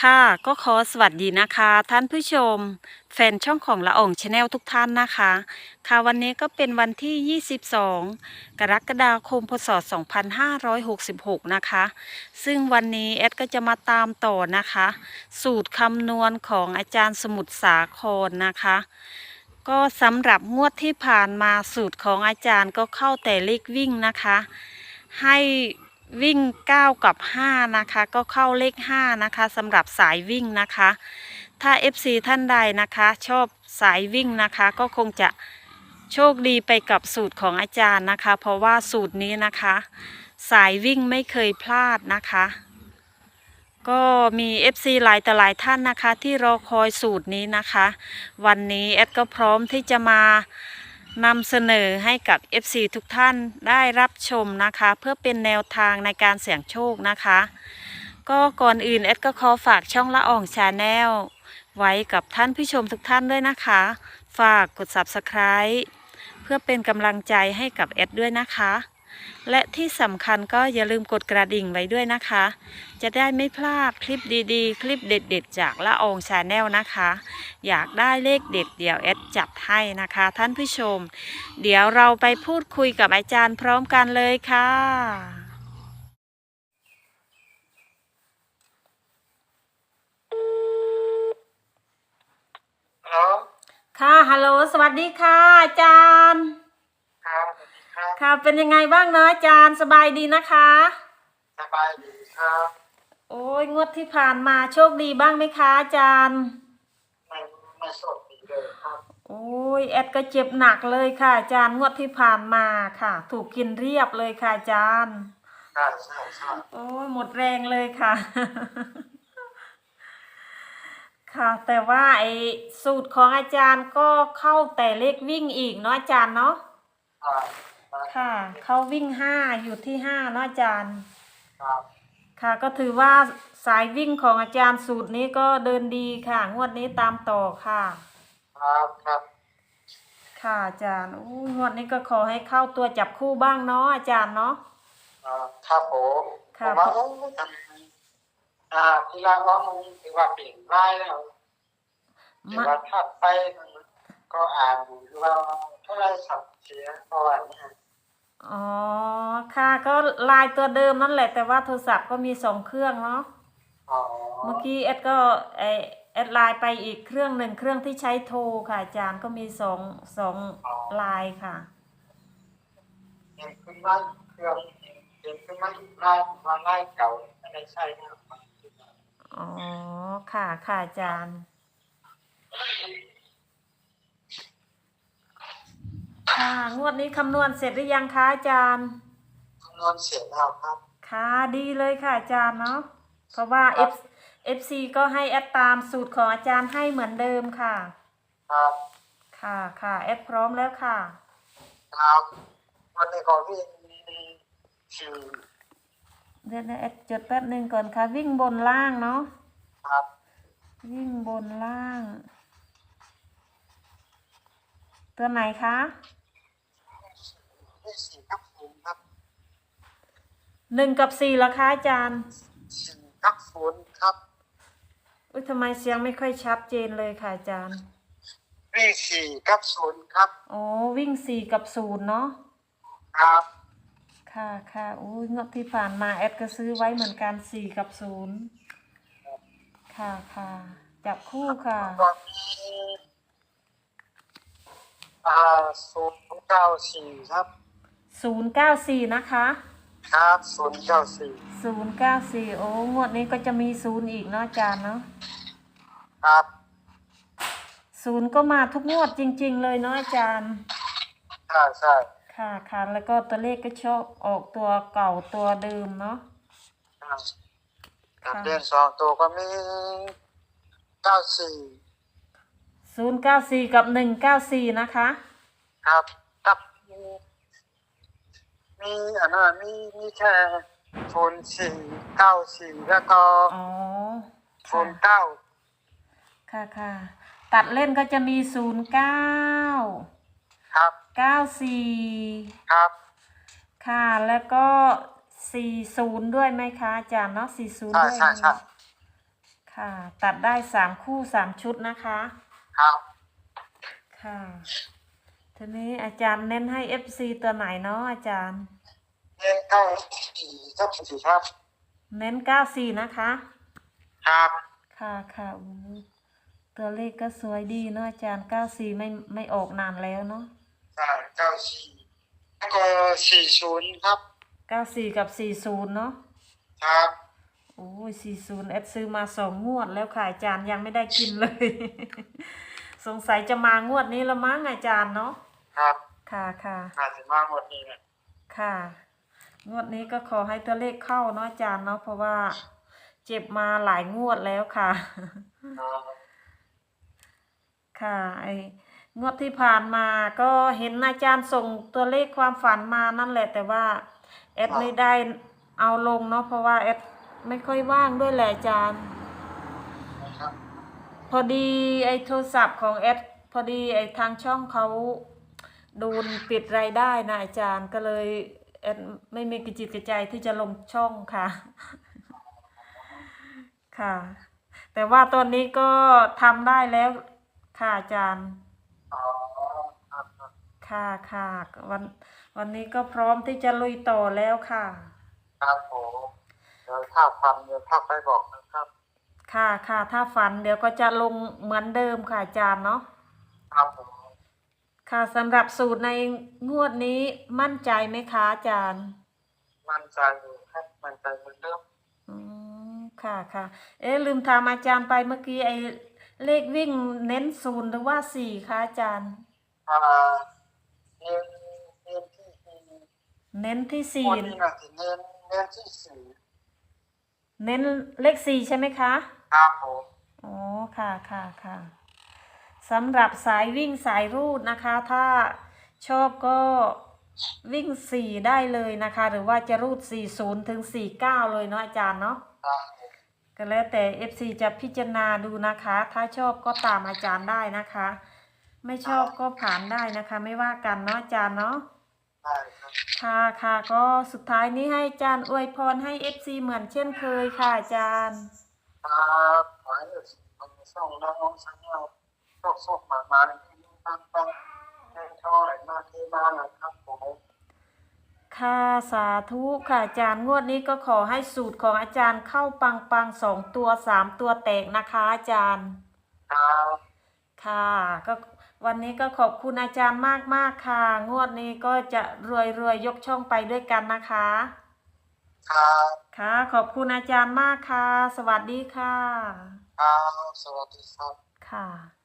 ค่ะก็ขอสวัสดีนะคะ ท่านผู้ชม แฟนช่องของละอองชาแนลทุกท่านนะคะ ค่ะวันนี้ก็เป็นวันที่ 22 กรกฎาคมพศ 2566 นะคะ ซึ่งวันนี้แอดก็จะมาตามต่อนะคะ สูตรคำนวณของอาจารย์สมุทรสาครนะคะ ก็สำหรับงวดที่ผ่านมาสูตรของอาจารย์ก็เข้าแต่เลขวิ่งนะคะ ให้ วิ่ง 9 กับ 5 นะคะ ก็เข้าเลข 5 นะคะสำหรับสายวิ่งนะคะ ถ้า FC ท่านใดนะคะ ชอบสายวิ่งนะคะ ก็คงจะโชคดีไปกับสูตรของอาจารย์นะคะ เพราะว่าสูตรนี้นะคะ สายวิ่งไม่เคยพลาดนะคะ ก็มี FC หลายแต่หลายท่านนะคะ ที่รอคอยสูตรนี้นะคะ วันนี้แอดก็พร้อมที่จะมา นำเสนอให้กับ FC ทุกท่านได้รับชมนะคะ เพื่อเป็นแนวทางในการเสี่ยงโชคนะคะ ก็ก่อนอื่นแอดก็ขอฝากช่องละอ่องชาแนลไว้กับท่านผู้ชมทุกท่านด้วยนะคะ ฝากกด Subscribe เพื่อเป็นกำลังใจให้กับแอดด้วยนะคะ และที่สำคัญก็อย่าลืมกดกระดิ่งไว้ด้วยนะคะ จะได้ไม่พลาดคลิปดีๆ คลิปเด็ดๆ จากละอองชาแนลนะคะ อยากได้เลขเด็ดเดี๋ยวแอดจัดให้นะคะ ท่านผู้ชม เดี๋ยวเราไปพูดคุยกับอาจารย์พร้อมกันเลยค่ะฮัลโหลค่ะฮัลโหลสวัสดีค่ะอาจารย์ครับสวัสดี ครับค่ะ เป็นยังไงบ้างเนาะอาจารย์สบายดีนะคะ สบายดีครับ โอ้ยงวดที่ผ่านมาโชคดีบ้างไหมคะอาจารย์ไม่ไม่สดดีเลยครับโอ้ยแอดก็เจ็บหนักเลยค่ะอาจารย์งวดที่ผ่านมาค่ะ ถูกกินเรียบเลยค่ะอาจารย์ ใช่ใช่ใช่โอ้ยหมดแรงเลยค่ะ ค่ะ แต่ว่าไอ้สูตรของอาจารย์ก็เข้าแต่เลขวิ่งอีกเนาะอาจารย์เนาะ ครับ ค่ะ เขาวิ่งห้าอยู่ที่ห้าเนาะอาจารย์ ครับ ค่ะ ก็ถือว่าสายวิ่งของอาจารย์สูตรนี้ก็เดินดีค่ะ งวดนี้ตามต่อค่ะ ครับครับค่ะอาจารย์อู้งวดนี้ก็ขอให้เข้าตัวจับคู่บ้างเนาะอาจารย์เนาะ อ่าครับผมผค่ะ มว่าเอ้ยทำไมอ่าที่ร้านว่ามันถือว่าเปลี่ยนได้แล้วถือมาว่าถ้าไปมันก็อ่านดูว่าเท่าไรสับเสียประวัตินะ อ๋อ ค่ะ ก็ไลายตัวเดิมนั่นแหละ แต่ว่าโทรศัพท์ก็มีสองเครื่องเนาะ อ๋อเมื่อกี้แอดก็ไอแอดไลน์ไปอีกเครื่องหนึ่งเครื่องที่ใช้โทรค่ะอาจารย์ก็มีสองสองไลน์ค่ะเห็นขึ้นมาเครื่องเห็นขึ้นมาอีกไล่มาไล่เก่าไม่ได้ใช่นะครับอ๋อ ค่ะ ค่ะอาจารย์ ค่ะงวดนี้คำนวณเสร็จหรือยังคะอาจารย์ คำนวณเสร็จแล้วครับ ค่ะดีเลยค่ะอาจารย์เนาะเพราะว่า F FC ก็ให้แอดตามสูตรของอาจารย์ให้เหมือนเดิมค่ะ ครับ ค่ะค่ะแอดพร้อมแล้วค่ะ ครับ วันนี้ก็วิ่งสี่เดี๋ยวนะแอดจดแป๊บหนึ่งก่อนค่ะ วิ่งบนล่างเนาะครับ วิ่งบนล่าง ตัวไหนคะ วิ่งสี่กับศูนย์ครับหนึ่งกับสี่ละคะอาจารย์สี่กับศูนย์ครับอุ้ยทำไมเสียงไม่ค่อยชัดเจนเลยค่ะอาจารย์ วิ่งสี่กับศูนย์ครับอ๋อวิ่งสี่กับศูนย์เนาะครับค่ะค่ะอุ้ยงวดที่ผ่านมาแอดก็ซื้อไว้เหมือนกันสี่กับศูนย์ค่ะค่ะจับคู่ค่ะก็มีอ่าศูนย์เก้าสี่ครับ ศูนย์เก้าสี่นะคะครับศูนย์เก้าสี่ศูนย์เก้าสี่โอ้งวดนี้ก็จะมีศูนย์อีกเนาะอาจารย์เนาะครับศูนย์ก็มาทุกงวดจริง ๆ เลยเนาะอาจารย์ ใช่ใช่ค่ะค่ะแล้วก็ตัวเลขก็ชอบออกตัวเก่าตัวเดิมเนาะครับค่ะเดือนสองตัวก็มีเก้าสี่ศูนย์เก้าสี่กับหนึ่งเก้าสี่นะคะ ครับกับมี มีอันนั้นมีมีแค่ศูนย์สี่เก้าสี่แล้วก็อ๋อศูค่ะนย์เก้าค่ะค่ะตัดเล่นก็จะมีศูนย์เก้าครับเก้าสี่ครับ ค่ะแล้วก็สี่ศูนย์ด้วยไหมคะอาจารย์เนาะสี่ศูนย์ใช่ด้วยใช่ใช่ค่ะ ตัดได้สามคู่สามชุดนะคะ ครับ ค่ะ ทีนี้อาจารย์เน้นให้ FC ตัวไหนเนาะอาจารย์เรียนเก้าสี่ครับสี่ครับ เน้น94นะคะ ครับ ค่ะค่ะอู้ตัวเลขก็สวยดีเนาะอาจารย์94ไม่ไม่ออกนานแล้วเนาะใช่เก้าสี่แล้วก็สี่ศูนย์ครับ94กับ40เนาะครับโอ้ย40เอดซื้อมาสองงวดแล้วค่ะอาจารย์ยังไม่ได้กินเลย สงสัยจะมางวดนี้ละมั้งอาจารย์เนาะ ครับค่ะค่ะอาจจะมากหมดนี้เนี่ยค่ะ งวดนี้ก็ขอให้ตัวเลขเข้าเนาะอาจารย์เนาะเพราะว่า เจ็บมาหลายงวดแล้วค่ะ ครับค่ะไอ้งวดที่ผ่านมาก็เห็นอาจารย์ส่งตัวเลขความฝันมานั่นแหละ แต่ว่าแอดไม่ได้เอาลงเนาะเพราะว่าแอดไม่ค่อยว่างด้วยแหละอาจารย์นะครับพอดีไอ้โทรศัพท์ของแอดพอดีไอ้ทางช่องเขา โดนปิดรายได้นะอาจารย์ก็เลยแอดไม่มีกิจจิตกระใจที่จะลงช่องค่ะ ค่ะ แต่ว่าตอนนี้ก็ทำได้แล้วค่ะอาจารย์อ๋อครับครับค่ะค่ะวันวันนี้ก็พร้อมที่จะลุยต่อแล้วค่ะ ครับผมเดี๋ยวถ้าฟันเดี๋ยวถ้าไปบอกนะครับ ค่ะค่ะถ้าฝันเดี๋ยวก็จะลงเหมือนเดิมค่ะอาจารย์เนาะครับผม ค่ะสำหรับสูตรในงวดนี้มั่นใจไหมคะอาจารย์ มั่นใจอยู่ครับมั่นใจเหมือนเดิมอืมค่ะค่ะ เอ๊ะลืมถามอาจารย์ไปเมื่อกี้ไอ้เลขวิ่งเน้นศูนย์หรือว่าสี่คะอาจารย์ อ่าเรียนเรียนที่สี่เน้นที่สี่คนนี้นะที่เรียนเรียนที่สี่เน้นเลขสี่ใช่ไหมคะ ครับผม อ๋อ ค่ะค่ะค่ะ สำหรับสายวิ่งสายรูดนะคะ ถ้าชอบก็วิ่งสี่ได้เลยนะคะ หรือว่าจะรูดสี่ศูนย์ถึงสี่เก้าเลยเนาะอาจารย์เนาะก็แล้วแต่ FC จะพิจารณาดูนะคะ ถ้าชอบก็ตามอาจารย์ได้นะคะ ไม่ชอบก็ผ่านได้นะคะ ไม่ว่ากันเนาะอาจารย์เนาะค่ะค่ะก็สุดท้ายนี้ให้อาจารย์อวยพรให้ FC เหมือนเช่นเคยค่ะอาจารย์ครับขอให้ส่งน้องสัญญา คโชคมามาในที่นี้ตั้งต้องให้ช่อไหลมาที่มานะครับผมค่ะสาธุค่ะอาจารย์งวดนี้ก็ขอให้สูตรของอาจารย์เข้าปังปังสองตัวสามตัวแตกนะคะอาจารย์ ครับค่ะก็วันนี้ก็ขอบคุณอาจารย์มากมากๆค่ะ งวดนี้ก็จะรวยรวยๆยกช่องไปด้วยกันนะคะ ครับค่ะ ขอบคุณอาจารย์มากค่ะ สวัสดีค่ะ ครับสวัสดีครับค่ะ